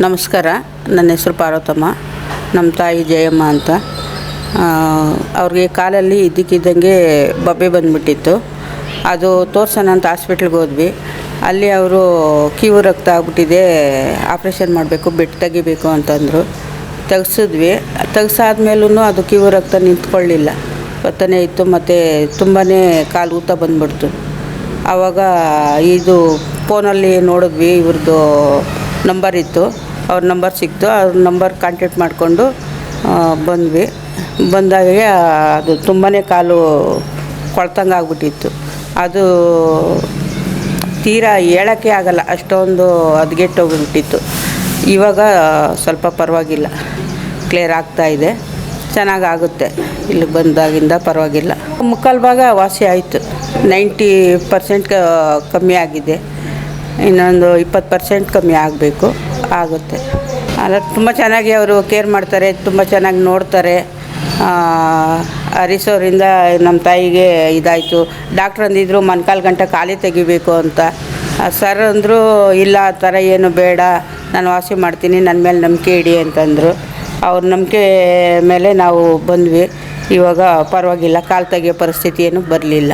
ನಮಸ್ಕಾರ. ನನ್ನ ಹೆಸರು ಪಾರ್ವತಮ್ಮ. ನಮ್ಮ ತಾಯಿ ಜಯಮ್ಮ ಅಂತ. ಅವ್ರಿಗೆ ಕಾಲಲ್ಲಿ ಇದ್ದಕ್ಕಿದ್ದಂಗೆ ಬಬ್ಬೆ ಬಂದುಬಿಟ್ಟಿತ್ತು. ಅದು ತೋರ್ಸೋಣ ಅಂತ ಹಾಸ್ಪಿಟ್ಲಿಗೆ ಹೋದ್ವಿ. ಅಲ್ಲಿ ಅವರು ಕೀವು ರಕ್ತ ಆಗ್ಬಿಟ್ಟಿದೆ. ಆಪ್ರೇಷನ್ ಮಾಡಬೇಕು ಬೆಟ್ಟು ತೆಗಿಬೇಕು ಅಂತಂದರು. ತೆಗ್ಸಿದ್ವಿ. ತೆಗ್ಸಾದ್ಮೇಲೂ ಅದು ಕಿವು ರಕ್ತ ನಿಂತ್ಕೊಳ್ಳಿಲ್ಲ. ಬರ್ತಾನೆ ಇತ್ತು, ಮತ್ತು ತುಂಬಾ ಕಾಲು ಊತ ಬಂದ್ಬಿಡ್ತು. ಆವಾಗ ಇದು ಫೋನಲ್ಲಿ ನೋಡಿದ್ವಿ, ಇವ್ರದ್ದು ನಂಬರ್ ಇತ್ತು. ಅವ್ರ ನಂಬರ್ ಸಿಕ್ತು, ಅವ್ರ ನಂಬರ್ ಕಾಂಟ್ಯಾಕ್ಟ್ ಮಾಡಿಕೊಂಡು ಬಂದ್ವಿ. ಬಂದಾಗೆ ಅದು ತುಂಬಾ ಕಾಲು ಕೊಳ್ತಂಗೆ ಆಗ್ಬಿಟ್ಟಿತ್ತು. ಅದು ತೀರಾ ಹೇಳೋಕ್ಕೆ ಆಗಲ್ಲ, ಅಷ್ಟೊಂದು ಹದಗೆಟ್ಟೋಗ್ಬಿಟ್ಟಿತ್ತು ಇವಾಗ ಸ್ವಲ್ಪ ಪರವಾಗಿಲ್ಲ. ಕ್ಲಿಯರ್ ಆಗ್ತಾ ಇದೆ. ಚೆನ್ನಾಗಾಗುತ್ತೆ ಇಲ್ಲಿ ಬಂದಾಗಿಂದ ಪರವಾಗಿಲ್ಲ. ಮುಕ್ಕಾಲು ಭಾಗ ವಾಸಿ ಆಯಿತು. ನೈಂಟಿ ಪರ್ಸೆಂಟ್ ಕಮ್ಮಿ ಆಗಿದೆ. ಇನ್ನೊಂದು ಇಪ್ಪತ್ತು ಪರ್ಸೆಂಟ್ ಕಮ್ಮಿ ಆಗಬೇಕು. ಆಗುತ್ತೆ. ಅಲ್ಲ, ತುಂಬ ಚೆನ್ನಾಗಿ ಅವರು ಕೇರ್ ಮಾಡ್ತಾರೆ, ತುಂಬ ಚೆನ್ನಾಗಿ ನೋಡ್ತಾರೆ. ಹರಿಸೋರಿಂದ ನಮ್ಮ ತಾಯಿಗೆ ಇದಾಯಿತು. ಡಾಕ್ಟ್ರ್ ಅಂದಿದ್ರು ಮೊಣಕಾಲು ಗಂಟೆ ಖಾಲಿ ತೆಗಿಬೇಕು ಅಂತ. ಸರ್ ಅಂದರು, ಇಲ್ಲ, ಆ ಥರ ಏನು ಬೇಡ, ನಾನು ವಾಸಿ ಮಾಡ್ತೀನಿ ನನ್ನ ಮೇಲೆ ನಂಬಿಕೆ ಇಡಿ ಅಂತಂದರು. ಅವ್ರ ನಂಬಿಕೆ ಮೇಲೆ ನಾವು ಬಂದ್ವಿ. ಇವಾಗ ಪರವಾಗಿಲ್ಲ, ಕಾಲು ತೆಗಿಯೋ ಪರಿಸ್ಥಿತಿ ಏನು ಬರಲಿಲ್ಲ.